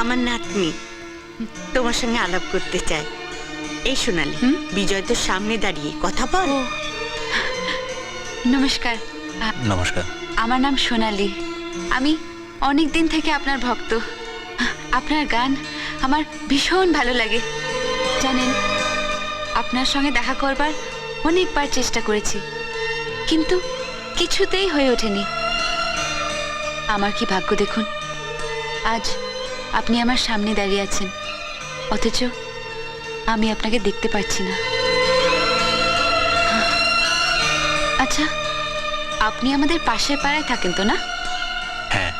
আমার নাতনি তোমার সঙ্গে আলাপ করতে চাই এই সোনালি হুম? বিজয় তো সামনে দাঁড়িয়ে কথা বল। নমস্কার। নমস্কার। আমার নাম সোনালি। আমি অনেক দিন থেকে আপনার ভক্ত। আপনার গান আমার ভীষণ ভালো লাগে। জানেন আপনার সঙ্গে দেখা করবার অনেকবার চেষ্টা করেছি কিন্তু কিছুতেই হয়ে ওঠেনি। আমার কি ভাগ্য দেখুন? আজ আপনি আমার সামনে দাঁড়িয়ে আছেন। অথচ আমি আপনাকে দেখতে পাচ্ছি না। আচ্ছা আপনি আমাদের পাশের পাড়ায় থাকেন তো না? হ্যাঁ।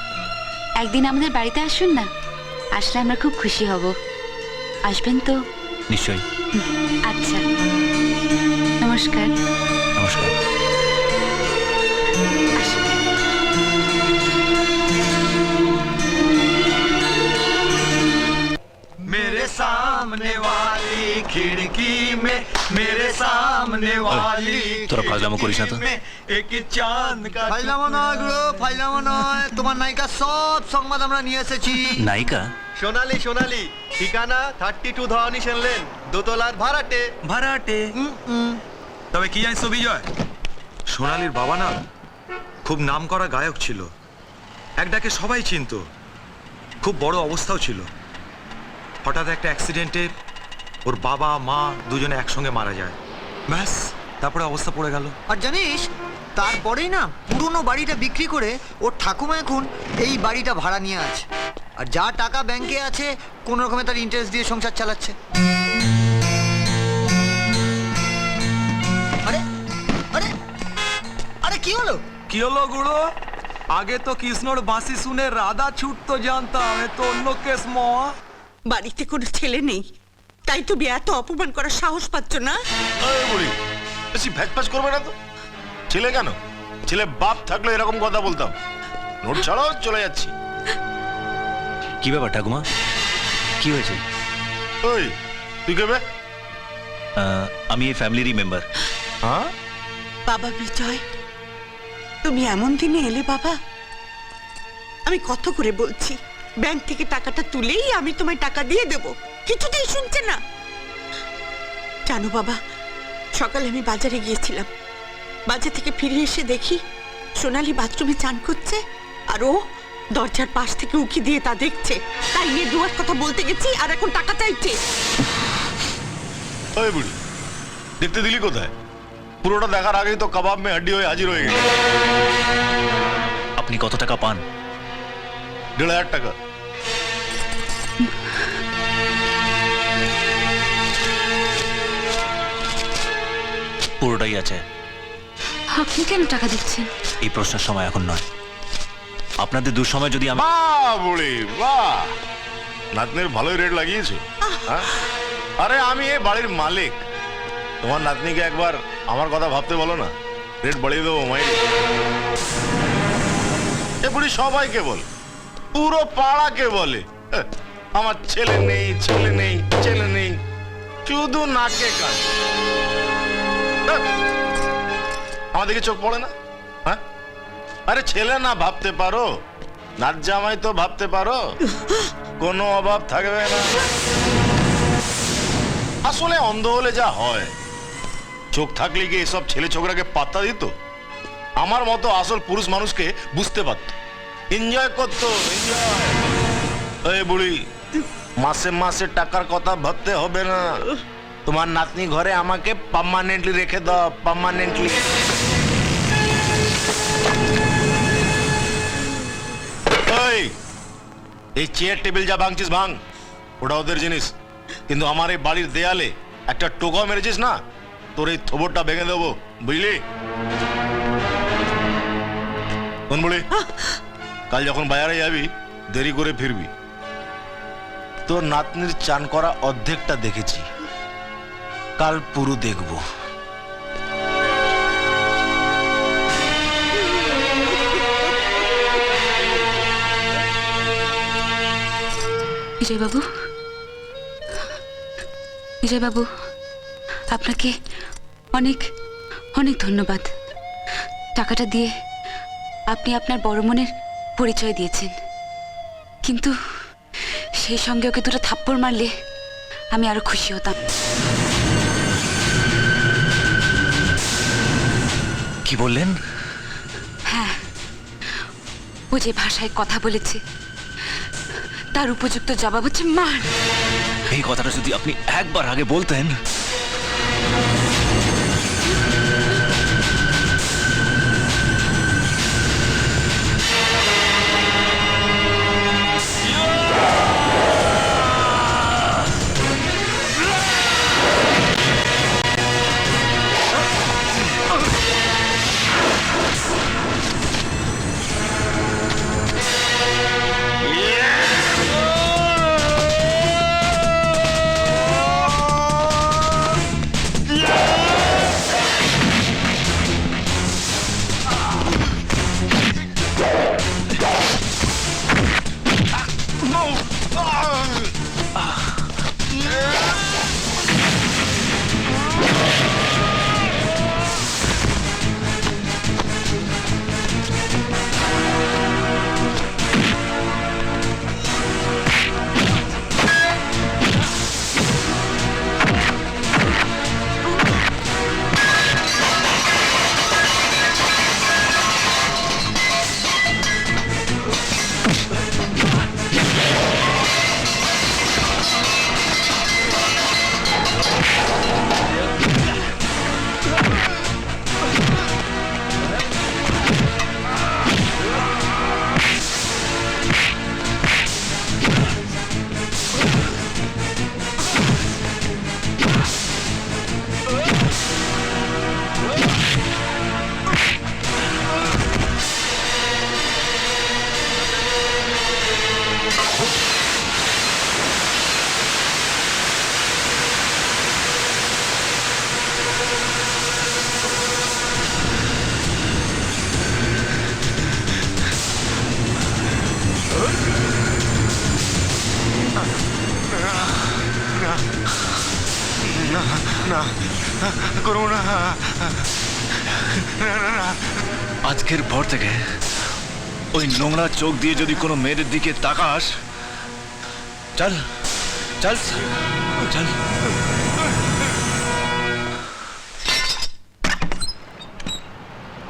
একদিন আমাদের বাড়িতে আসুন না আসলে আমরা খুব খুশি হব। আসবেন তো? নিশ্চয়ই। আচ্ছা। নমস্কার। নমস্কার। আসুন। सामने वाली खिड़की में मेरे सामने वाली তোরা ফাজলামো করিস না তো? खिड़की में एक चांद का ফাইলামো নয় গুলো ফাইলামো নয় তোমার নায়িকা সব সংবাদ আমরা নিয়ে এসেছি নায়িকা সোনালি সোনালি ঠিকানা থার্টি টু ধওয়ানি শুনলেন দোতলার ভাড়াটে ভাড়াটে তবে কি জানিস তো বিজয় সোনালির বাবা না খুব নামকরা গায়ক ছিল এক ডাকে সবাই চিনতো খুব বড় অবস্থাও ছিল হঠাৎ একটা অ্যাক্সিডেন্টে ওর বাবা মা দুজনে একসঙ্গে মারা যায়। ব্যাস তারপরে অবস্থা পড়ে গেল। আর জানিস তারপরেই না পুরনো বাড়িটা বিক্রি করে ওর ঠাকুমা এখন এই বাড়িটা ভাড়া নিয়ে আছে। আর যা টাকা ব্যাংকে আছে কোন রকমে তার ইন্টারেস্ট দিয়ে সংসার চালাচ্ছে। আরে আরে আরে কি হলো? কি হলো গুড়ো আগে তো কৃষ্ণর বাঁশি শুনে রাধা ছুটতো জানতাম এ তো অন্য কেস মা। বাড়িতে কোনো ছেলে নেই। তাই তুমি এত অপমান করার সাহস পাচ্ছ না? বুড়ি বেশি করবে না তো? ছেলে কেন? ছেলে বাপ থাকলে এরকম কথা বলতাম। নোট ছাড়াও চলে যাচ্ছি। কি ব্যাপার ঠাকুমা? কি হয়েছে? ওই তুই কেবে আহ, আমি এই ফ্যামিলিরই মেম্বার। হ্যাঁ? বাবা বিজয় তুমি এমন দিনে এলে বাবা? আমি কত করে বলছি? ব্যাংক থেকে টাকাটা তুলেই আমি তোমায় টাকা দিয়ে দেব। কিছুতেই শুনছে না। জানো বাবা সকালে আমি বাজারে গিয়েছিলাম। বাজার থেকে ফিরে এসে দেখি সোনালি বাথরুমে চান করছে আর ও দরজার পাশ থেকে উকি দিয়ে তা দেখছে। তাই নিয়ে দুয়ার কথা বলতে গেছি আর এখন টাকা চাইছে। ওই বুড়ি দেখতে দিলি কোথায়? পুরোটা দেখার আগেই তো কাবাব মে হাড্ডি হয়ে হাজির হয়ে গেল। আপনি কত টাকা পান? দেড় হাজার টাকা। পুরোটাই আছে। আপনি কেন টাকা দিচ্ছেন? এই প্রশ্নের সময় এখন নয়। আপনাদের দুঃসময় যদি আমি বাহ বুড়ি বাহ নাতনির ভালোই রেট লাগিয়েছো। হ্যাঁ? আরে আমি এই বাড়ির মালিক। তোমার নাতনিকে একবার আমার কথা ভাবতে বলো না। রেট বাড়িয়ে দেবো মাইরি। এ বুড়ি সবাইকে বল। পুরো পাড়াকে বলে। হ্যাঁ, আমার ছেলে নেই ছেলে নেই ছেলে নেই। শুধু নাকে কান। আমাদেরকে চোখ পড়ে না? হ্যাঁ? আরে ছেলে না ভাবতে পারো। নাচ জামাই তো ভাবতে পারো। কোনো অভাব থাকবে না। আসলে অন্ধ হলে যা হয়। চোখ থাকলে কি এসব ছেলে ছোকরাকে পাত্তা দিত? আমার মতো আসল পুরুষ মানুষকে বুঝতে পারত। এনজয় করতো। এই বুড়ি, মাসে মাসে টাকার কথা ভাবতে হবে না। তোমার নাতনি ঘরে আমাকে পার্মানেন্টলি রেখে দাও পার্মানেন্টলি এই এই চেয়ার টেবিল যা ভাঙছিস, ভাঙ। ওটা ওদের জিনিস। কিন্তু আমার এই বাড়ির দেয়ালে একটা টোকা মেরেছিস না? তোর এই থোবরটা ভেঙে দেবো, বুঝলি? কোন বলি কাল যখন বাজারে যাবি, দেরি করে ফিরবি। তোর নাতনির চান করা অর্ধেকটা দেখেছি। কাল পুরো দেখব। বিজয়বাবু? বিজয়বাবু, আপনাকে অনেক অনেক ধন্যবাদ। টাকাটা দিয়ে আপনি আপনার বড় মনের পরিচয় দিয়েছেন। কিন্তু সেই সঙ্গে ওকে দুটো থাপ্পড় মারলে আমি আরও খুশি হতাম। কি বললেন? হ্যাঁ ও যে ভাষায় কথা বলেছে তার উপযুক্ত জবাব হচ্ছে মার। এই কথাটা যদি আপনি একবার আগে বলতেন। আজকের পর থেকে ওই নোংরা চোখ দিয়ে যদি কোনো মেয়েদের দিকে তাকাস চল চল চল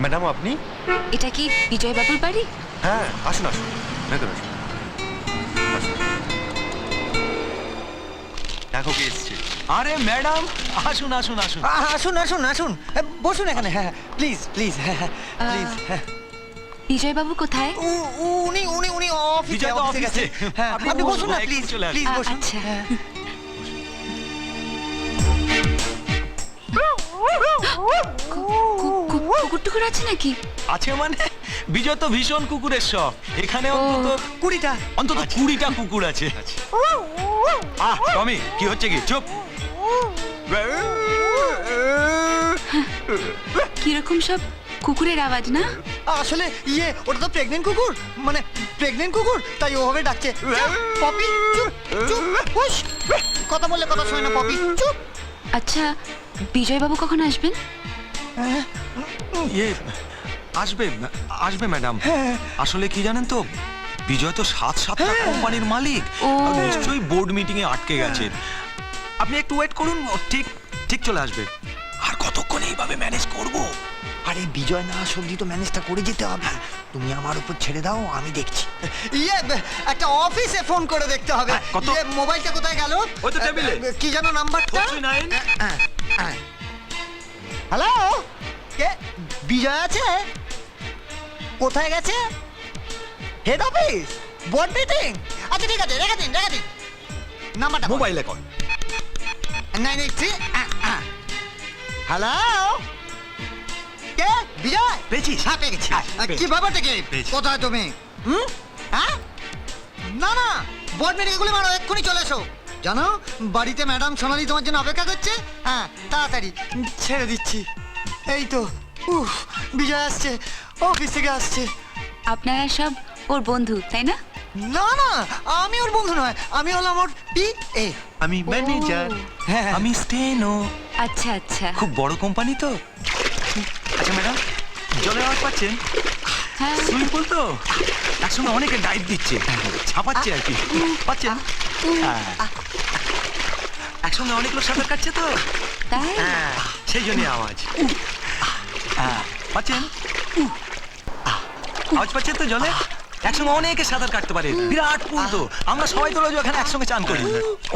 ম্যাডাম আপনি এটা কি বিজয় বাবুর বাড়ি হ্যাঁ আসুন আসুন ভেতরে আসুন আসুন। দেখো কে এসছে আরে ম্যাডাম আসুন আসুন আসুন আ- আসুন আসুন আসুন এ, বসুন এখানে হ্যাঁ প্লিজ প্লিজ হ্যাঁ হ্যাঁ প্লিজ হ্যাঁ বিজয় বাবু কোথায়? উ- উ- উনি উনি উনি অফিসে বিজয় তো অফিসে গেছে অফিসে। হ্যাঁ আপনি আপনি বসুন, না প্লিজ চলে আসুন। প্লিজ আ- বসুন। আচ্ছা। হ্যাঁ। কু- কু- কুকুর টুকুর আছে নাকি? আছে মানে? বিজয় তো ভীষণ কুকুরের শখ। এখানে অন্তত কুড়িটা। অন্তত কুড়িটা কুকুর আছে। আহ টমি কি হচ্ছে কি? চুপ। কীরকম সব? কুকুরের আওয়াজ না? আসলে ইয়ে ওটা তো প্রেগনেন্ট কুকুর। মানে প্রেগনেন্ট কুকুর তাই ওভাবে ডাকছে। পপি চুপ চুপ হুশ। কথা বললে কথা শোনে না পপি চুপ। আচ্ছা বিজয় বাবু কখন আসবেন? ইয়ে আসবে আসবে ম্যাডাম। আসলে কি জানেন তো বিজয় তো সাত সাতটা কোম্পানির মালিক। নিশ্চয়ই বোর্ড মিটিং এ আটকে গেছে। আপনি একটু ওয়েট করুন ও ঠিক ঠিক চলে আসবে। আর কতক্ষণ এইভাবে ম্যানেজ করব? আরে বিজয় না সবজি তো ম্যানেজটা করে যেতে হবে। তুমি আমার উপর ছেড়ে দাও আমি দেখছি। ইয়ে একটা অফিসে ফোন করে দেখতে হবে। হ্যাঁ, কত? ইয়ে, মোবাইলটা কোথায় গেল? ওই তো টেবিলে। কি যেন নাম্বারটা? 49? হ্যালো? কে? বিজয় আছে? কোথায় গেছে? হেড অফিস বোর্ড মিটিং আচ্ছা ঠিক আছে রেখে দিন রেখে দিন। নাম্বারটা মোবাইলে call nine eight three hello? Bijoy! পেয়েছিস? হ্যাঁ পেয়েছি। কি ব্যাপারটা কি কোথায় তুমি? হুম? হ্যাঁ? না না বোর্ড মিটিং এগুলি মারো এক্ষুনি চলে এসো। জানো বাড়িতে ম্যাডাম সোনালি তোমার জন্য অপেক্ষা করছে? হ্যাঁ তাড়াতাড়ি ছেড়ে দিচ্ছি। এই তো উফ বিজয় আসছে অফিস থেকে আসছে। আপনারা সব ওর বন্ধু তাই না? না না আমি ওর বন্ধু নয় আমি হলাম ওর পি এ আমি ম্যানেজার হ্যাঁ আমি স্টেনো আচ্ছা আচ্ছা। খুব বড় কোম্পানি তো। আচ্ছা ম্যাডাম জলের আওয়াজ পাচ্ছেন? হ্যাঁ। সুইমিং পুল তো? একসঙ্গে অনেকে ডাইভ দিচ্ছে। ছাপাচ্ছে আর কি। পাচ্ছেন? একসঙ্গে অনেক লোক সাঁতার কাটছে তো? তাই? হ্যাঁ সেই জন্যই আওয়াজ। হ্যাঁ, পাচ্ছেন? আওয়াজ পাচ্ছেন তো জলে? একসঙ্গে অনেকে সাঁতার কাটতে পারে। বিরাট পুল তো। আমরা সবাই তো রোজ ওখানে একসঙ্গে চান করি।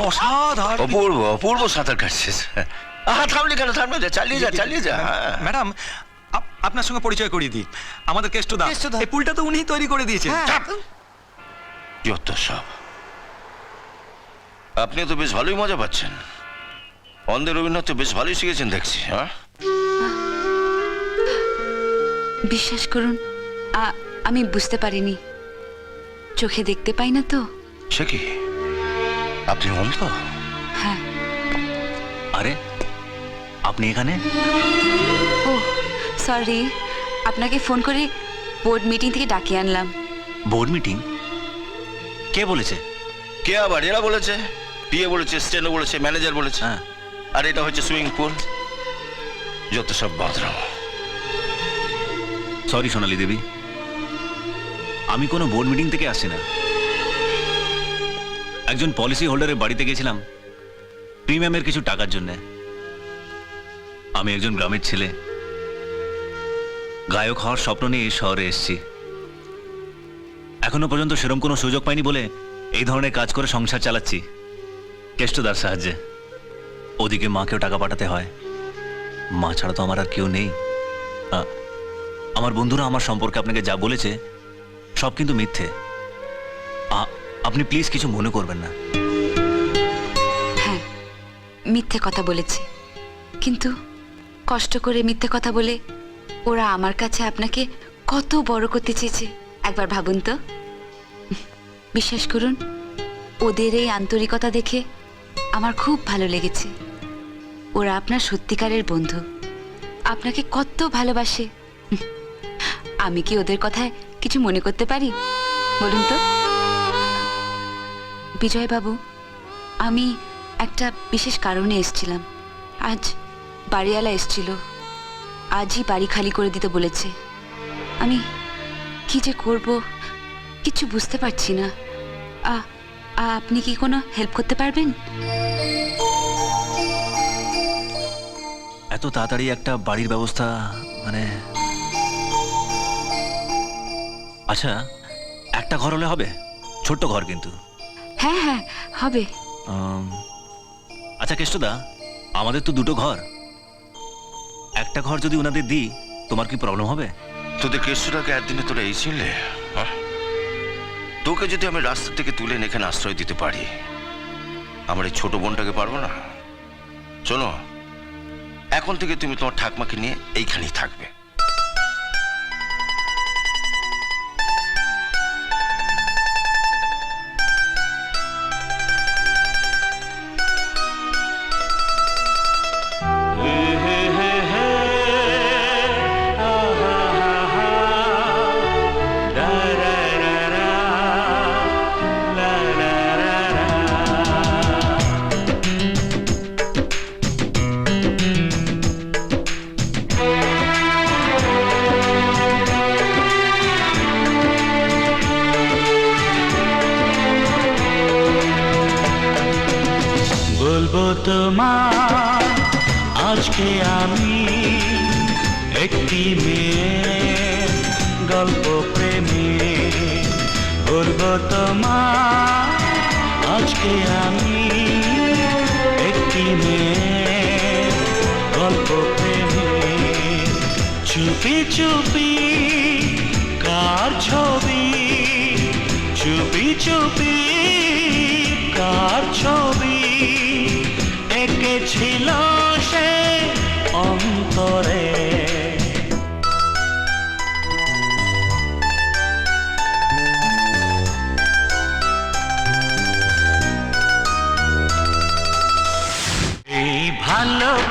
অসাধারণ। অপূর্ব অপূর্ব সাঁতার কাটছিস। আহা থামলি কেন? থামলি যা চালিয়ে যা চালিয়ে যা। হ্যাঁ। ম্যাডাম আপনার সঙ্গে পরিচয় করিয়ে দিই। আমাদের কেষ্টদা কেষ্টদা। এই পুলটা তো উনিই তৈরি করে দিয়েছে হ্যাঁ যত সব আপনি তো বেশ ভালোই মজা পাচ্ছেন। অন্ধের রবীন্দ্রনাথ তো বেশ ভালোই শিখেছেন দেখছি হ্যাঁ? বিশ্বাস করুন আ- আমি বুঝতে পারিনি। চোখে দেখতে পাই না তো। সে কি? আপনি অন্ধ? হ্যাঁ। আরে আপনি এখানে? ও সরি আপনাকে ফোন করে বোর্ড মিটিং থেকে ডাকিয়ে আনলাম। বোর্ড মিটিং কে বলেছে? কে আবার? এরা বলেছে। পিএ বলেছে স্টেনো বলেছে ম্যানেজার বলেছে। হ্যাঁ। আর এটা হচ্ছে সুইমিং পুল যত সব বাঁধরাম সরি সোনালি দেবী। আমি কোনো বোর্ড মিটিং থেকে আসছি না। একজন পলিসি হোল্ডারের বাড়িতে গেছিলাম প্রিমিয়ামের কিছু টাকার জন্য। আমি একজন গ্রামের ছেলে। গায়ক হওয়ার স্বপ্ন নিয়ে এই শহরে এসেছি। এখনও পর্যন্ত সেরকম কোনো সুযোগ পাইনি বলে এই ধরনের কাজ করে সংসার চালাচ্ছি। কেষ্টদার সাহায্যে। ওদিকে মাকেও টাকা পাঠাতে হয়। মা ছাড়া তো আমার আর কেউ নেই। আমার বন্ধুরা আমার সম্পর্কে আপনাকে যা বলেছে, সব কিন্তু মিথ্যে। আপনি প্লিজ কিছু মনে করবেন না। হ্যাঁ মিথ্যে কথা বলেছি। কিন্তু কষ্ট করে মিথ্যে কথা বলে ওরা আমার কাছে আপনাকে কত বড় করতে চেয়েছে। একবার ভাবুন তো। বিশ্বাস করুন, ওদের এই আন্তরিকতা দেখে আমার খুব ভালো লেগেছে। ওরা আপনার সত্যিকারের বন্ধু। আপনাকে কত ভালোবাসে। আমি কি ওদের কথায় কিছু মনে করতে পারি? বলুন তো। বিজয়বাবু, আমি একটা বিশেষ কারণে এসেছিলাম। আজ বাড়িওয়ালা এসছিল। আজই বাড়ি খালি করে দিতে বলেছে। আমি কি যে করব কিছু বুঝতে পারছি না। আপনি কি কোনো হেল্প করতে পারবেন? এত তাড়াতাড়ি একটা বাড়ির ব্যবস্থা মানে আচ্ছা একটা ঘর হলে হবে ছোট্ট ঘর কিন্তু। হ্যাঁ হ্যাঁ হবে। আচ্ছা কেষ্টদা আমাদের তো দুটো ঘর। একটা ঘর যদি ওনাদের দিই, তোমার কি প্রবলেম হবে? তোদের কেষ্টটাকে একদিনে তোরা এই চিনলে? হ্যাঁ? তোকে যদি আমি রাস্তা থেকে তুলে এখানে আশ্রয় দিতে পারি, আমার এই ছোট বোনটাকে পারব না? শোনো এখন থেকে তুমি তোমার ঠাকমাকে নিয়ে এইখানেই থাকবে। বলব তোমার। আজকে আমি একটি মেয়ে গল্প প্রেমে চুপি চুপি কার ছবি? চুপি চুপি কার ছবি? এঁকেছিল